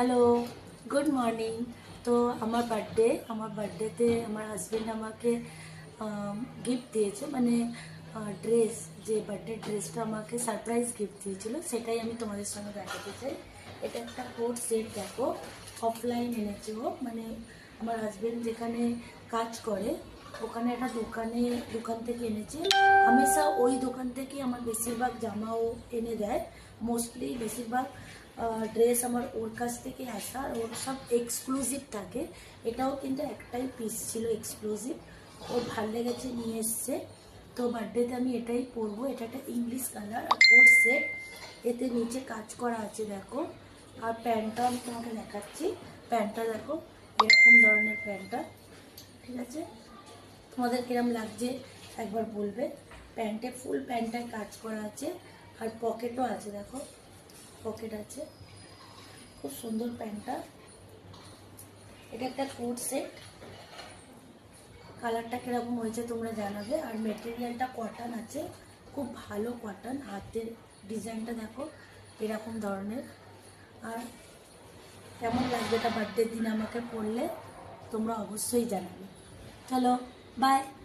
Hello good morning তো আমার birthday আমার বার্থডেতে আমার হাজব্যান্ড আমাকে গিফট দিয়েছে মানে ড্রেস যে বার্থডে ড্রেসটা আমাকে সারপ্রাইজ গিফট দিয়েছিল, সেটাই আমি তোমাদের সঙ্গে দেখাতে চাই। এটা একটা কোট সেট দেখো অফলাইন এনেছে ও মানে আমার হাজব্যান্ড যেখানে কাজ করে ওখানে একটা দোকানে, দোকান থেকে এনেছে। হামেশা ওই দোকান থেকে আমার বেশিরভাগ জামাও এনে দেয়। মোস্টলি বেশিরভাগ ড্রেস আমার ওর কাছ থেকে আসা আর ওর সব এক্সক্লুসিভ থাকে। এটাও কিন্তু একটাই পিস ছিল এক্সক্লুসিভ ওর ভালো লেগেছে, নিয়ে এসছে। তো বার্থডেতে আমি এটাই পরবো। এটা একটা ইংলিশ কালার আর ওর সেট এতে নিচে কাজ করা আছে, দেখো। আর প্যান্টটা আমি তোমাকে দেখাচ্ছি। প্যান্টটা দেখো, এরকম ধরনের প্যান্টটা। ঠিক আছে? তোমাদের কিরম লাগছে একবার বলবে। প্যান্টে ফুল প্যান্টটায় কাজ করা আছে, আর পকেটও আছে দেখো, পকেট আছে। খুব সুন্দর প্যান্টটা। এটা একটা কোট সেট। কালারটা কীরকম হয়েছে তোমরা জানাবে। আর মেটেরিয়ালটা কটন আছে, খুব ভালো কটন হাতের ডিজাইনটা দেখো, এরকম ধরনের। আর কেমন লাগবে এটা বার্থডের দিন আমাকে পড়লে তোমরা অবশ্যই জানাবে। চলো। Bye.